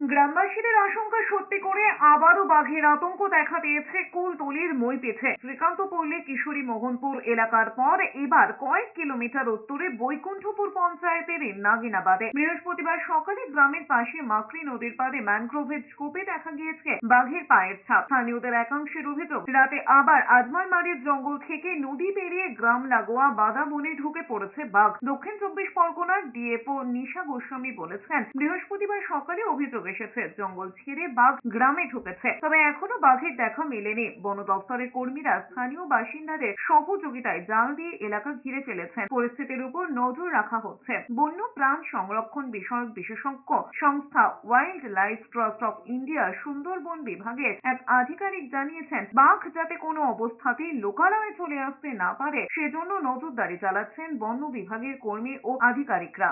গ্রামবাসীদের আশঙ্কা সত্যি করে আবারও বাঘের আতঙ্ক দেখা দিয়েছে কুলতলির মইপেছে শ্রীকান্ত পল্লী, কিশোরী মোহনপুর এলাকার পর এবার কয়েক কিলোমিটার উত্তরে বৈকুণ্ঠপুর পঞ্চায়েতের নাগিনাবাদে। বৃহস্পতিবার সকালে গ্রামের পাশে মাকড়ি নদীর পাড়ে ম্যানগ্রোভের ঝোপে দেখা গিয়েছে বাঘের পায়ের ছাপ। স্থানীয়দের একাংশের অভিযোগ, রাতে আবার আজমারমারির জঙ্গল থেকে নদী পেরিয়ে গ্রাম লাগোয়া বাদা বনে ঢুকে পড়েছে বাঘ। দক্ষিণ চব্বিশ পরগনার ডিএফও নিশা গোস্বামী বলেছেন, বৃহস্পতিবার সকালে অভিযোগ এসেছে, জঙ্গল ছেড়ে বাঘ গ্রামে ঢুকেছে। তবে এখনও বাঘের দেখা মেলেনি। বন দপ্তরের কর্মীরা স্থানীয় বাসিন্দাদের সহযোগিতায় জাল দিয়ে এলাকা ঘিরে ফেলেছেন। পরিস্থিতির উপর নজর রাখা হচ্ছে। বন্য প্রাণ সংরক্ষণ বিষয়ক বিশেষজ্ঞ সংস্থা wild life trust of India Sundarban বিভাগের এক আধিকারিক জানিয়েছেন, বাঘ যাতে কোনো অবস্থাতেই লোকালয়ে চলে আসতে না পারে, সেজন্য নজরদারি চালাচ্ছেন বন্য বিভাগের কর্মী ও আধিকারিকরা।